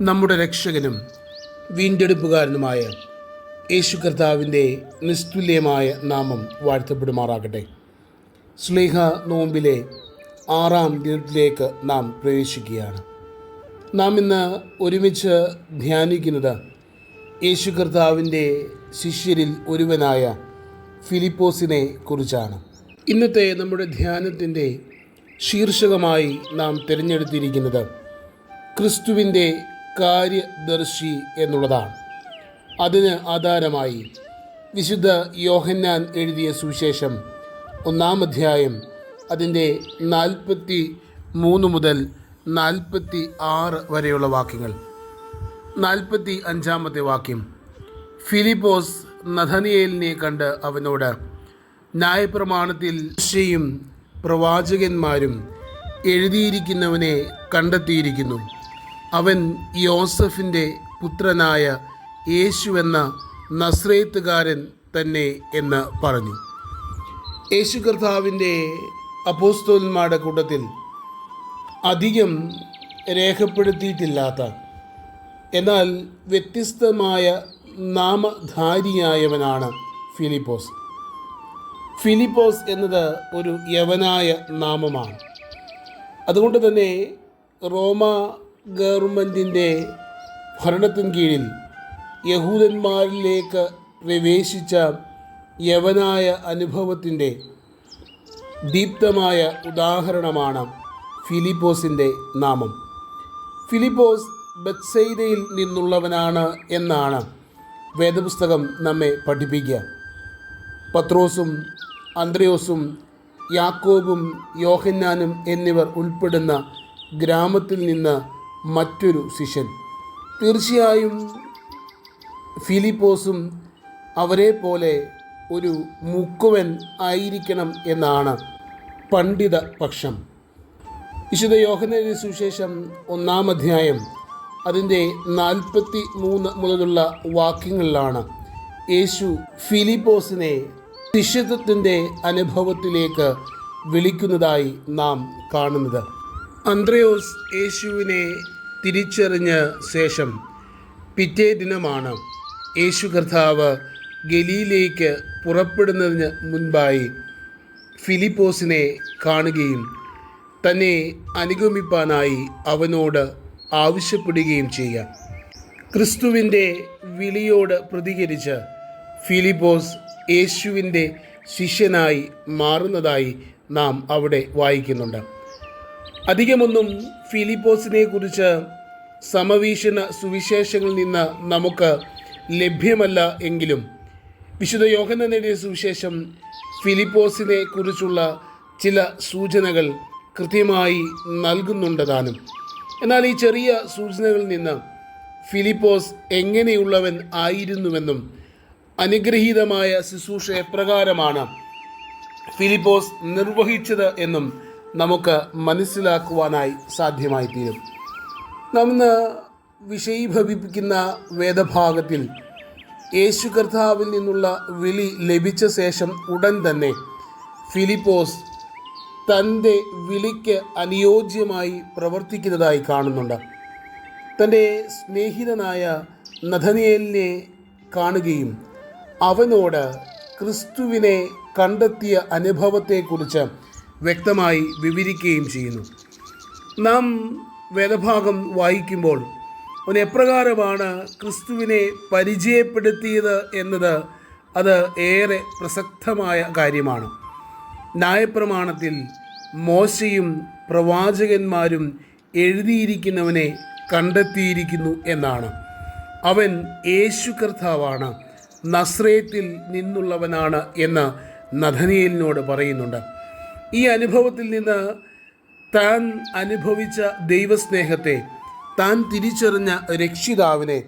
നമ്മുടെ രക്ഷകനും വീണ്ടെടുപ്പുകാരനുമായ യേശു കർത്താവിന്റെ നിസ്തുല്യമായ നാമം വാഴ്ത്തപ്പെടുമാറാകട്ടെ. സ്ലേഹ നോമ്പിലെ ആറാം ദിനത്തിലേക്ക് നാം പ്രവേശിക്കുകയാണ്. നാം ഇന്ന് ഒരുമിച്ച് ധ്യാനിക്കുന്നത് യേശു കർത്താവിന്റെ ശിഷ്യരിൽ ഒരുവനായ ഫിലിപ്പോസിനെ കുറിച്ചാണ്. ഇന്നത്തെ നമ്മുടെ ധ്യാനത്തിന്റെ ശീർഷകമായി നാം തിരഞ്ഞെടുത്തിരിക്കുന്നത് ക്രിസ്തുവിന്റെ കാര്യദർശി എന്നുള്ളതാണ്. അതിന് ആധാരമായി വിശുദ്ധ യോഹന്നാൻ എഴുതിയ സുവിശേഷം ഒന്നാം അധ്യായം അതിന്റെ നാൽപ്പത്തി മൂന്ന് മുതൽ നാൽപ്പത്തി ആറ് വരെയുള്ള വാക്യങ്ങൾ. നാൽപ്പത്തി അഞ്ചാമത്തെ വാക്യം. ഫിലിപ്പോസ് നഥനിയേലിനെ കണ്ട് അവനോട് ന്യായപ്രമാണത്തിൽ ശ്രീയും പ്രവാചകന്മാരും എഴുതിയിരിക്കുന്നവനെ കണ്ടെത്തിയിരിക്കുന്നു. അവൻ യോസഫിന്റെ പുത്രനായ യേശു എന്ന നസ്രേത്തുകാരൻ തന്നെ എന്ന് പറഞ്ഞു. യേശു കർത്താവിന്റെ അപ്പോസ്തോന്മാരുടെ കൂട്ടത്തിൽ അധികം രേഖപ്പെടുത്തിയിട്ടില്ലാത്ത എന്നാൽ വ്യത്യസ്തമായ നാമധാരിയായവനാണ് ഫിലിപ്പോസ്. ഫിലിപ്പോസ് എന്നത് ഒരു യവനായ നാമമാണ്. അതുകൊണ്ട് തന്നെ റോമ ഗവൺമെന്റിന്റെ ഭരണത്തിൻ കീഴിൽ യഹൂദന്മാരിലേക്ക് പ്രവേശിച്ച യവനായ അനുഭവത്തിന്റെ ദീപ്തമായ ഉദാഹരണമാണ് ഫിലിപ്പോസിന്റെ നാമം. ഫിലിപ്പോസ് ബത്സൈദയിൽ നിന്നുള്ളവനാണ് എന്നാണ് വേദപുസ്തകം നമ്മെ പഠിപ്പിക്കുക. പത്രോസും അന്ത്രയോസും യാക്കോബും യോഹന്നാനും എന്നിവർ ഉൾപ്പെടുന്ന ഗ്രാമത്തിൽ നിന്ന് മറ്റൊരു ശിഷ്യൻ. തീർച്ചയായും ഫിലിപ്പോസും അവരെ പോലെ ഒരു മുക്കുവൻ ആയിരിക്കണം എന്നാണ് പണ്ഡിത പക്ഷം വിശുദ്ധ യോഹനയുടെ സുവിശേഷം ഒന്നാം അധ്യായം അതിന്റെ നാൽപ്പത്തി മൂന്ന് മുതലുള്ള വാക്യങ്ങളിലാണ് യേശു ഫിലിപ്പോസിനെ ശിഷ്യത്വത്തിന്റെ അനുഭവത്തിലേക്ക് വിളിക്കുന്നതായി നാം കാണുന്നത്. അന്ത്രയോസ് യേശുവിനെ തിരിച്ചറിഞ്ഞ ശേഷം പിറ്റേ ദിനമാണ് യേശു കർത്താവ് ഗലിയിലേക്ക് പുറപ്പെടുന്നതിന് മുൻപായി ഫിലിപ്പോസിനെ കാണുകയും തന്നെ അനുഗമിപ്പാനായി അവനോട് ആവശ്യപ്പെടുകയും ചെയ്യാം ക്രിസ്തുവിന്റെ വിളിയോട് പ്രതികരിച്ച് ഫിലിപ്പോസ് യേശുവിന്റെ ശിഷ്യനായി മാറുന്നതായി നാം അവിടെ വായിക്കുന്നുണ്ട്. അധികമൊന്നും ഫിലിപ്പോസിനെ കുറിച്ച് സമവീഷണ സുവിശേഷങ്ങളിൽ നിന്ന് നമുക്ക് ലഭ്യമല്ല എങ്കിലും വിശുദ്ധ യോഹനന്റെ സുവിശേഷം ഫിലിപ്പോസിനെ കുറിച്ചുള്ള ചില സൂചനകൾ കൃത്യമായി നൽകുന്നുണ്ട് താനും എന്നാൽ ഈ ചെറിയ സൂചനകളിൽ നിന്ന് ഫിലിപ്പോസ് എങ്ങനെയുള്ളവൻ ആയിരുന്നുവെന്നും അനുഗ്രഹീതമായ ശുശ്രൂഷ എപ്രകാരമാണ് ഫിലിപ്പോസ് നിർവഹിച്ചത് എന്നും നമുക്ക് മനസ്സിലാക്കുവാനായി സാധ്യമായി തീരും വിഷയീഭവിപ്പിക്കുന്ന വേദഭാഗത്തിൽ യേശു കർത്താവിൽ നിന്നുള്ള വിളി ലഭിച്ച ശേഷം ഉടൻ തന്നെ ഫിലിപ്പോസ് തന്റെ വിളിക്ക് അനുയോജ്യമായി പ്രവർത്തിക്കുന്നതായി കാണുന്നുണ്ട്. തന്റെ സ്നേഹിതനായ നഥനിയലിനെ കാണുകയും അവനോട് ക്രിസ്തുവിനെ കണ്ടെത്തിയ അനുഭവത്തെക്കുറിച്ച് വ്യക്തമായി വിവരിക്കുകയും ചെയ്യുന്നു. നാം വേദഭാഗം വായിക്കുമ്പോൾ അവൻ എപ്രകാരമാണ് ക്രിസ്തുവിനെ പരിചയപ്പെടുത്തിയത് എന്നത് അത് ഏറെ പ്രസക്തമായ കാര്യമാണ്. ന്യായപ്രമാണത്തിൽ മോശയും പ്രവാചകന്മാരും എഴുതിയിരിക്കുന്നവനെ കണ്ടെത്തിയിരിക്കുന്നു എന്നാണ്. അവൻ യേശു കർത്താവാണ് നസ്രേത്തിൽ നിന്നുള്ളവനാണ് എന്ന് നഥനിയലിനോട് പറയുന്നുണ്ട്. ഈ അനുഭവത്തിൽ നിന്ന് താൻ അനുഭവിച്ച ദൈവസ്നേഹത്തെ താൻ തിരിച്ചറിഞ്ഞ രക്ഷിതാവിനെ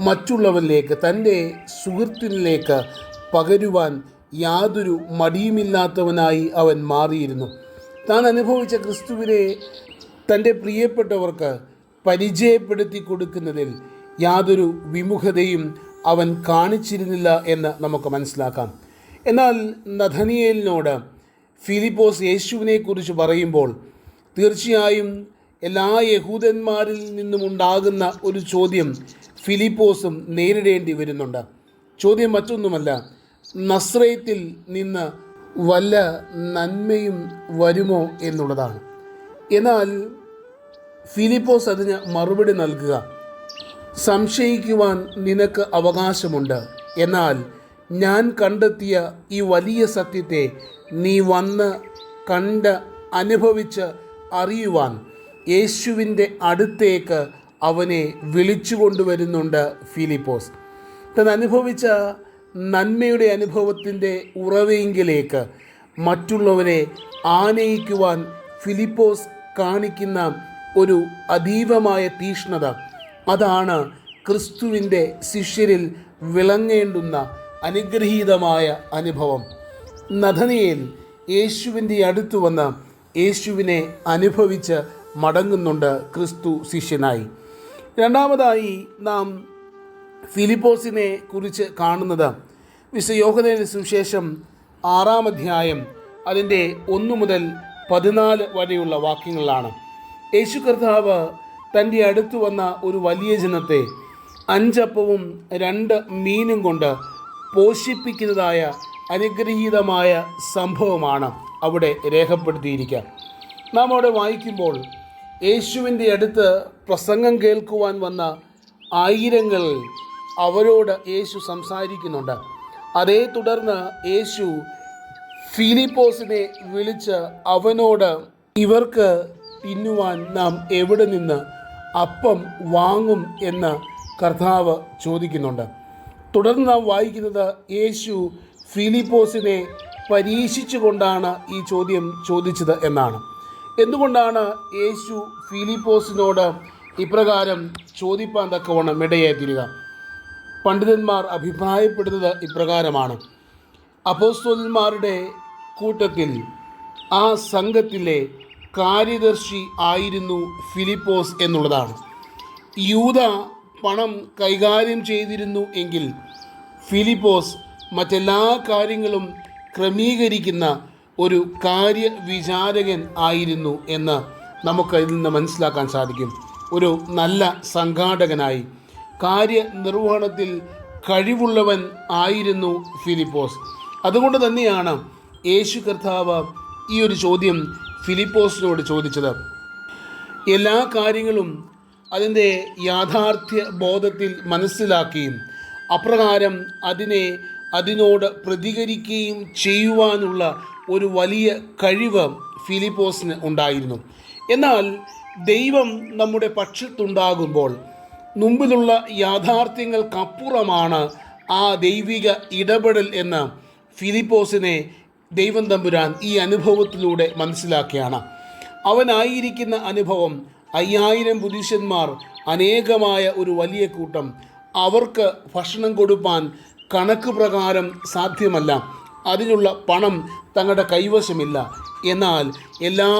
മറ്റുള്ളവരിലേക്ക് തന്റെ സുഹൃത്തിനിലേക്ക് പകരുവാൻ യാതൊരു മടിയുമില്ലാത്തവനായി അവൻ മാറിയിരുന്നു. താൻ അനുഭവിച്ച ക്രിസ്തുവിനെ തന്റെ പ്രിയപ്പെട്ടവർക്ക് പരിചയപ്പെടുത്തി കൊടുക്കുന്നതിൽ യാതൊരു വിമുഖതയും അവൻ കാണിച്ചിരുന്നില്ല എന്ന് നമുക്ക് മനസ്സിലാക്കാം. എന്നാൽ നഥനിയേലിനോട് ഫിലിപ്പോസ് യേശുവിനെക്കുറിച്ച് പറയുമ്പോൾ തീർച്ചയായും എല്ലാ യഹൂദന്മാരിൽ നിന്നുമുണ്ടാകുന്ന ഒരു ചോദ്യം ഫിലിപ്പോസും നേരിടേണ്ടി വരുന്നുണ്ട്. ചോദ്യം മറ്റൊന്നുമല്ല നസ്രയത്തിൽ നിന്ന് വല്ല നന്മയും വരുമോ എന്നുള്ളതാണ്. എന്നാൽ ഫിലിപ്പോസ് അതിന് മറുപടി നൽകുക സംശയിക്കുവാൻ നിനക്ക് അവകാശമുണ്ട്. എന്നാൽ ഞാൻ കണ്ടെത്തിയ ഈ വലിയ സത്യത്തെ നീ വന്ന് കണ്ട് അനുഭവിച്ച് അറിയുവാൻ യേശുവിന്റെ അടുത്തേക്ക് അവനെ വിളിച്ചു കൊണ്ടുവരുന്നുണ്ട് ഫിലിപ്പോസ്. താൻ അനുഭവിച്ച നന്മയുടെ അനുഭവത്തിന്റെ ഉറവയെങ്കിലേക്ക് മറ്റുള്ളവരെ ആനയിക്കുവാൻ ഫിലിപ്പോസ് കാണിക്കുന്ന ഒരു അതീവമായ തീഷ്ണത. അതാണ് ക്രിസ്തുവിന്റെ ശിഷ്യരിൽ വിളങ്ങേണ്ടുന്ന അനുഗ്രഹീതമായ അനുഭവം. നഥനിയേൽ യേശുവിന്റെ അടുത്ത് വന്ന് യേശുവിനെ അനുഭവിച്ച് മടങ്ങുന്നുണ്ട് ക്രിസ്തു ശിഷ്യനായി. രണ്ടാമതായി നാം ഫിലിപ്പോസിനെ കുറിച്ച് കാണുന്നത് വിശ്വയോഹനയുടെ സുവിശേഷം ആറാം അധ്യായം അതിന്റെ ഒന്ന് മുതൽ പതിനാല് വരെയുള്ള വാക്യങ്ങളിലാണ് യേശു കർത്താവ് തന്റെ അടുത്ത് വന്ന ഒരു വലിയ ജനത്തെ അഞ്ചപ്പവും രണ്ട് മീനും കൊണ്ട് പോഷിപ്പിക്കുന്നതായ അനുഗ്രഹീതമായ സംഭവമാണ് അവിടെ രേഖപ്പെടുത്തിയിരിക്കുക നാം അവിടെ വായിക്കുമ്പോൾ യേശുവിന്റെ അടുത്ത് പ്രസംഗം കേൾക്കുവാൻ വന്ന ആയിരങ്ങൾ അവരോട് യേശു സംസാരിക്കുന്നുണ്ട്. അതേ തുടർന്ന് യേശു ഫിലിപ്പോസിനെ വിളിച്ച് അവനോട് ഇവർക്ക് തിന്നുവാൻ നാം എവിടെ നിന്ന് അപ്പം വാങ്ങും? എന്ന് കർത്താവ് ചോദിക്കുന്നുണ്ട്. തുടർന്ന് നാം വായിക്കുന്നത് യേശു ഫിലിപ്പോസിനെ പരീക്ഷിച്ചുകൊണ്ടാണ് ഈ ചോദ്യം ചോദിച്ചത് എന്നാണ്. എന്തുകൊണ്ടാണ് യേശു ഫിലിപ്പോസിനോട് ഇപ്രകാരം ചോദിപ്പാൻ തക്കവണ്ണം ഇടയായി തീരുക പണ്ഡിതന്മാർ അഭിപ്രായപ്പെടുന്നത് ഇപ്രകാരമാണ്. അപ്പോസ്തോലന്മാരുടെ കൂട്ടത്തിൽ ആ സംഘത്തിലെ കാര്യദർശി ആയിരുന്നു ഫിലിപ്പോസ് എന്നുള്ളതാണ്. യൂത പണം കൈകാര്യം ചെയ്തിരുന്നു എങ്കിൽ ഫിലിപ്പോസ് മറ്റെല്ലാ കാര്യങ്ങളും ക്രമീകരിക്കുന്ന ഒരു കാര്യവിചാരകൻ ആയിരുന്നു എന്ന് നമുക്ക് ഇതിൽ നിന്ന് മനസ്സിലാക്കാൻ സാധിക്കും. ഒരു നല്ല സംഘാടകനായി കാര്യനിർവഹണത്തിൽ കഴിവുള്ളവൻ ആയിരുന്നു ഫിലിപ്പോസ്. അതുകൊണ്ട് തന്നെയാണ് യേശു കർത്താവ് ഈ ഒരു ചോദ്യം ഫിലിപ്പോസിനോട് ചോദിച്ചത്. എല്ലാ കാര്യങ്ങളും അതിന്റെ യാഥാർത്ഥ്യ ബോധത്തിൽ മനസ്സിലാക്കുകയും അപ്രകാരം അതിനെ അതിനോട് പ്രതികരിക്കുകയും ചെയ്യുവാനുള്ള ഒരു വലിയ കഴിവ് ഫിലിപ്പോസിന് ഉണ്ടായിരുന്നു. എന്നാൽ ദൈവം നമ്മുടെ പക്ഷത്തുണ്ടാകുമ്പോൾ മുമ്പിലുള്ള യാഥാർത്ഥ്യങ്ങൾക്കപ്പുറമാണ് ആ ദൈവിക ഇടപെടൽ എന്ന് ഫിലിപ്പോസിനെ ദൈവം തമ്പുരാൻ ഈ അനുഭവത്തിലൂടെ മനസ്സിലാക്കിയാണ്. അവനായിരിക്കുന്ന അനുഭവം അയ്യായിരം പുരുഷന്മാർ അനേകമായ ഒരു വലിയ കൂട്ടം. അവർക്ക് ഭക്ഷണം കൊടുപ്പാൻ കണക്ക് പ്രകാരം സാധ്യമല്ല. അതിനുള്ള പണം തങ്ങളുടെ കൈവശമില്ല. എന്നാൽ എല്ലാ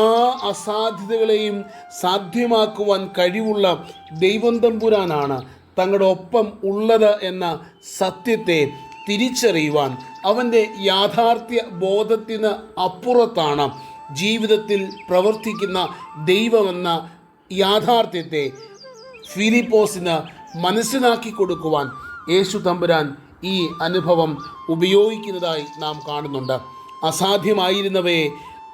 അസാധ്യതകളെയും സാധ്യമാക്കുവാൻ കഴിവുള്ള ദൈവം തമ്പുരാനാണ് തങ്ങളുടെ ഒപ്പം ഉള്ളത് എന്ന സത്യത്തെ തിരിച്ചറിയുവാൻ അവന്റെ യാഥാർത്ഥ്യ ബോധത്തിന് അപ്പുറത്താണ് ജീവിതത്തിൽ പ്രവർത്തിക്കുന്ന ദൈവമെന്ന യാഥാർത്ഥ്യത്തെ ഫിലിപ്പോസിന് മനസ്സിലാക്കി കൊടുക്കുവാൻ യേശു തമ്പുരാൻ ഈ അനുഭവം ഉപയോഗിക്കുന്നതായി നാം കാണുന്നുണ്ട്. അസാധ്യമായിരുന്നവയെ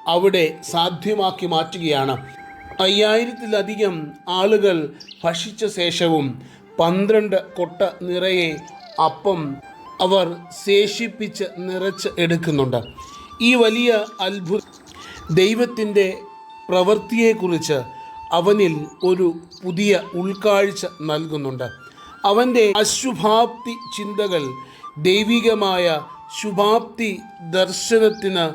അവിടെ സാധ്യമാക്കി മാറ്റുകയാണ്. അയ്യായിരത്തിലധികം ആളുകൾ ഭക്ഷിച്ച ശേഷവും പന്ത്രണ്ട് കൊട്ട നിറയെ അപ്പം അവർ ശേഷിപ്പിച്ച് നിറച്ച് എടുക്കുന്നുണ്ട്. ഈ വലിയ അത്ഭുത ദൈവത്തിന്റെ പ്രവൃത്തിയെക്കുറിച്ച് അവനിൽ ഒരു പുതിയ ഉൾക്കാഴ്ച നൽകുന്നുണ്ട്. അവന്റെ അശുഭാപ്തി ചിന്തകൾ ദൈവികമായ ശുഭാപ്തി ദർശനത്തിന്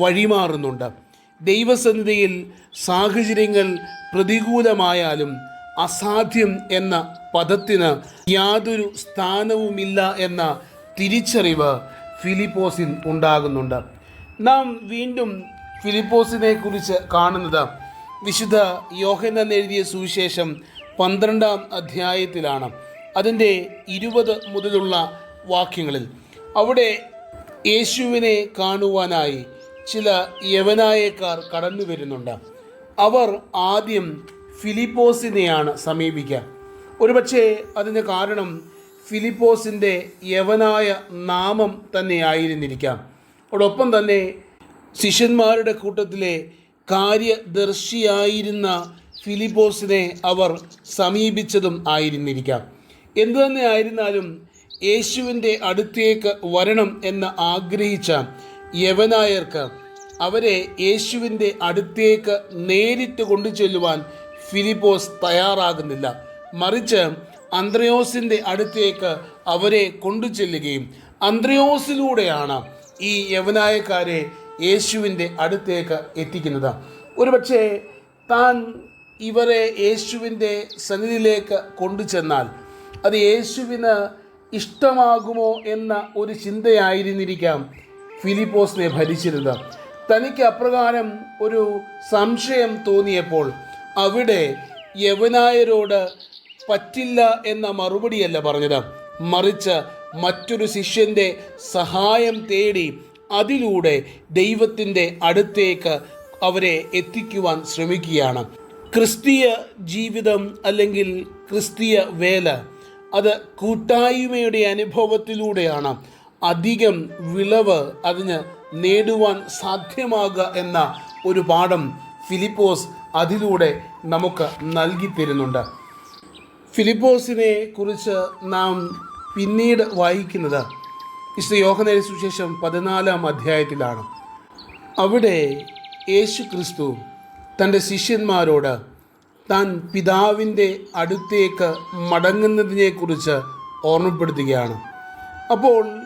വഴിമാറുന്നുണ്ട്. ദൈവസന്നിധിയിൽ സാഹചര്യങ്ങൾ പ്രതികൂലമായാലും അസാധ്യം എന്ന പദത്തിന് യാതൊരു സ്ഥാനവുമില്ല എന്ന തിരിച്ചറിവ് ഫിലിപ്പോസിൽ ഉണ്ടാകുന്നുണ്ട്. നാം വീണ്ടും ഫിലിപ്പോസിനെ കുറിച്ച് കാണുന്നത് വിശുദ്ധ യോഹനൻ എഴുതിയ സുവിശേഷം പന്ത്രണ്ടാം അധ്യായത്തിലാണ്. അതിന്റെ ഇരുപത് മുതലുള്ള വാക്യങ്ങളിൽ അവിടെ യേശുവിനെ കാണുവാനായി ചില യവനായക്കാർ കടന്നു വരുന്നുണ്ട്. അവർ ആദ്യം ഫിലിപ്പോസിനെയാണ് സമീപിക്കുക. ഒരുപക്ഷെ അതിന് കാരണം ഫിലിപ്പോസിന്റെ യവനായ നാമം തന്നെയായിരുന്നിരിക്കാം. അതോടൊപ്പം തന്നെ ശിഷ്യന്മാരുടെ കൂട്ടത്തിലെ കാര്യദർശിയായിരുന്ന ഫിലിപ്പോസിനെ അവർ സമീപിച്ചതും ആയിരുന്നിരിക്കാം. എന്തു തന്നെ ആയിരുന്നാലും യേശുവിന്റെ അടുത്തേക്ക് വരണം എന്ന് ആഗ്രഹിച്ച യവനായർക്ക് അവരെ യേശുവിന്റെ അടുത്തേക്ക് നേരിട്ട് കൊണ്ടു ചെല്ലുവാൻ ഫിലിപ്പോസ് തയ്യാറാകുന്നില്ല. മറിച്ച് അന്ത്രയോസിന്റെ അടുത്തേക്ക് അവരെ കൊണ്ടു ചെല്ലുകയും അന്ത്രയോസിലൂടെയാണ് ഈ യവനായക്കാരെ യേശുവിന്റെ അടുത്തേക്ക് എത്തിക്കുന്നത്. ഒരുപക്ഷെ താൻ ഇവരെ യേശുവിന്റെ സന്നിധിയിലേക്ക് കൊണ്ടു ചെന്നാൽ അത് യേശുവിന് ഇഷ്ടമാകുമോ എന്ന ഒരു ചിന്തയായിരുന്നിരിക്കാം ഫിലിപ്പോസിനെ ഭരിച്ചിരുന്നത്. തനിക്ക് അപ്രകാരം ഒരു സംശയം തോന്നിയപ്പോൾ അവിടെ യവനായരോട് പറ്റില്ല എന്ന മറുപടിയല്ല പറഞ്ഞത്. മറിച്ച് മറ്റൊരു ശിഷ്യന്റെ സഹായം തേടി അതിലൂടെ ദൈവത്തിന്റെ അടുത്തേക്ക് അവരെ എത്തിക്കുവാൻ ശ്രമിക്കുകയാണ്. ക്രിസ്തീയ ജീവിതം അല്ലെങ്കിൽ ക്രിസ്തീയ വേല അത് കൂട്ടായ്മയുടെ അനുഭവത്തിലൂടെയാണ് അധികം വിളവ് അതിന് നേടുവാൻ സാധ്യമാകുക എന്ന ഒരു പാഠം ഫിലിപ്പോസ് അതിലൂടെ നമുക്ക് നൽകി തരുന്നുണ്ട്. ഫിലിപ്പോസിനെ കുറിച്ച് നാം പിന്നീട് വായിക്കുന്നത് വിശുദ്ധ യോഹനേര സുശേഷം പതിനാലാം അധ്യായത്തിലാണ്. അവിടെ യേശു ക്രിസ്തു തന്റെ ശിഷ്യന്മാരോട് താൻ പിതാവിന്റെ അടുത്തേക്ക് മടങ്ങുന്നതിനെക്കുറിച്ച് ഓർമ്മപ്പെടുത്തുകയാണ്. അപ്പോൾ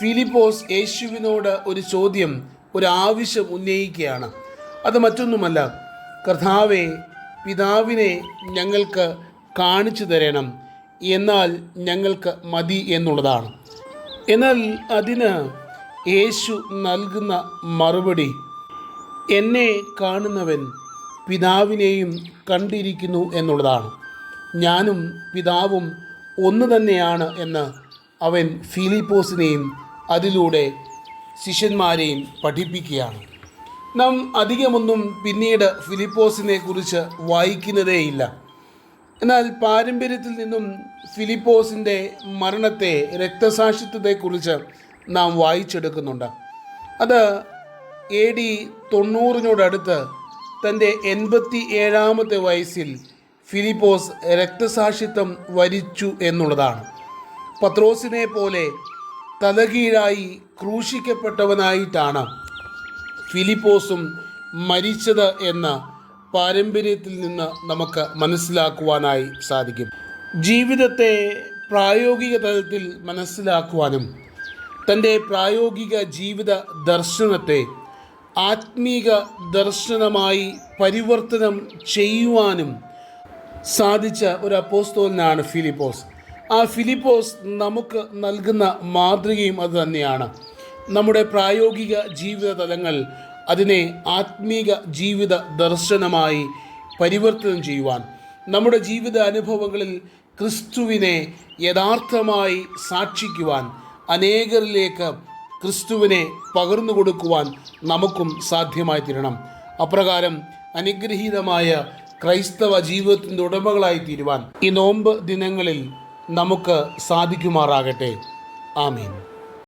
ഫിലിപ്പോസ് യേശുവിനോട് ഒരു ചോദ്യം ഒരു ആവശ്യം ഉന്നയിക്കുകയാണ്. അത് മറ്റൊന്നുമല്ല കർത്താവെ പിതാവിനെ ഞങ്ങൾക്ക് കാണിച്ചു തരണം എന്നാൽ ഞങ്ങൾക്ക് മതി എന്നുള്ളതാണ്. എന്നാൽ അതിന് യേശു നൽകുന്ന മറുപടി എന്നെ കാണുന്നവൻ പിതാവിനെയും കണ്ടിരിക്കുന്നു എന്നുള്ളതാണ്. ഞാനും പിതാവും ഒന്ന് തന്നെയാണ് എന്ന് അവൻ ഫിലിപ്പോസിനെയും അതിലൂടെ ശിഷ്യന്മാരെയും പഠിപ്പിക്കുകയാണ്. നാം അധികമൊന്നും പിന്നീട് ഫിലിപ്പോസിനെ കുറിച്ച് വായിക്കുന്നതേയില്ല. എന്നാൽ പാരമ്പര്യത്തിൽ നിന്നും ഫിലിപ്പോസിന്റെ മരണത്തെ രക്തസാക്ഷിത്വത്തെക്കുറിച്ച് നാം വായിച്ചെടുക്കുന്നുണ്ട്. അത് എ ഡി തൊണ്ണൂറിനോടടുത്ത് തന്റെ എൺപത്തി ഏഴാമത്തെ വയസ്സിൽ ഫിലിപ്പോസ് രക്തസാക്ഷിത്വം വരിച്ചു എന്നുള്ളതാണ്. പത്രോസിനെ പോലെ തലകീഴായി ക്രൂശിക്കപ്പെട്ടവനായിട്ടാണ് ഫിലിപ്പോസും മരിച്ചത് എന്ന പാരമ്പര്യത്തിൽ നിന്ന് നമുക്ക് മനസ്സിലാക്കുവാനായി സാധിക്കും. ജീവിതത്തെ പ്രായോഗിക തലത്തിൽ മനസ്സിലാക്കുവാനും തന്റെ പ്രായോഗിക ജീവിത ദർശനത്തെ ആത്മീക ദർശനമായി പരിവർത്തനം ചെയ്യുവാനും സാധിച്ച ഒരു അപ്പോസ്തോലനാണ് ഫിലിപ്പോസ്. ആ ഫിലിപ്പോസ് നമുക്ക് നൽകുന്ന മാതൃകയും അത് തന്നെയാണ്. നമ്മുടെ പ്രായോഗിക ജീവിത തലങ്ങൾ അതിനെ ആത്മീക ജീവിത ദർശനമായി പരിവർത്തനം ചെയ്യുവാൻ. നമ്മുടെ ജീവിത അനുഭവങ്ങളിൽ ക്രിസ്തുവിനെ യഥാർത്ഥമായി സാക്ഷിക്കുവാൻ അനേകരിലേക്ക് ക്രിസ്തുവിനെ പകർന്നു കൊടുക്കുവാൻ നമുക്കും സാധ്യമായി തീരണം അപ്രകാരം അനുഗ്രഹീതമായ ക്രൈസ്തവ ജീവിതത്തിന്റെ ഉടമകളായി തീരുവാൻ ഈ നോമ്പ് ദിനങ്ങളിൽ നമുക്ക് സാധിക്കുമാറാകട്ടെ. ആമീൻ.